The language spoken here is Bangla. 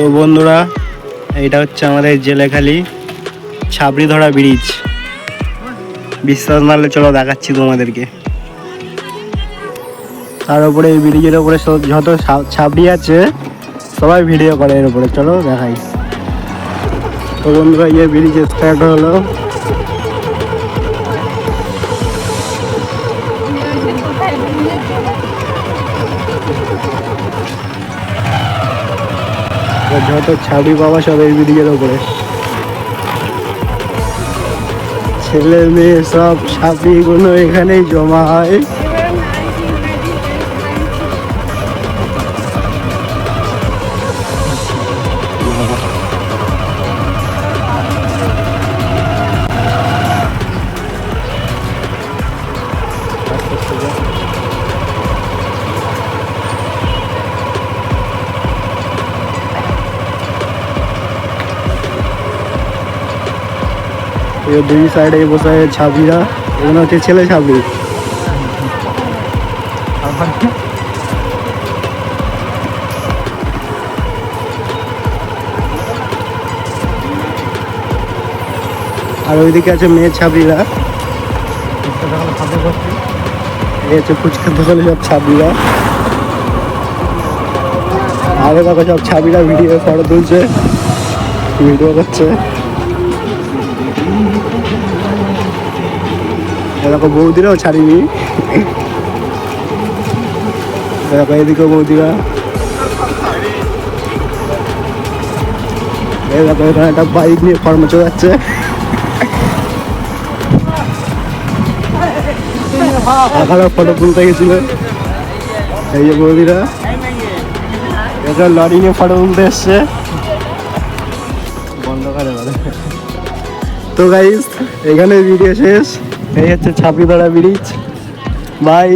তো বন্ধুরা এটা হচ্ছে আমাদের জেলেখালি ছাবড়ি ধরা ব্রিজ বিশ্বাস মারলে চলো দেখাচ্ছি তোমাদেরকে। তার উপরে এই ব্রিজের উপরে যত ছাবড়ি আছে, সবাই ভিডিও করে এর উপরে, চলো দেখাই। তো বন্ধুরা ইয়ে ব্রিজ স্টার্ট হলো। যত ছাবি বাবা সব এই ব্রিজের উপরে। ছেলে মেয়ে সব ছাপিগুলো এখানেই জমা হয়। এই দুই সাইডে বসে আছে ছাবড়িরা, এগুলো হচ্ছে ছেলে ছাবড়ি। আর ওইদিকে আছে মেয়ে ছাবড়িরা। এই হচ্ছে ফুচকা দোকানে সব ছাবড়িরা। আরও দেখো সব ছাবড়িরা ভিডিও ফটো তুলছে ভিডিও করছে। এরকম বৌদিরাও ছাড়িনি। দেখো এদিকেও বৌদিরা দেখো এখানে একটা বাইক নিয়ে ফর্ম চলাচ্ছে এখানে ফটো তুলতে গেছিল। এই যে বৌদিরা এটা লরি নিয়ে ফটো তুলতে এসছে। বন্ধ করে তো গাইজ এখানে ভিডিও শেষ। এই হচ্ছে ছাপড়িপাড়া ব্রিজ বাই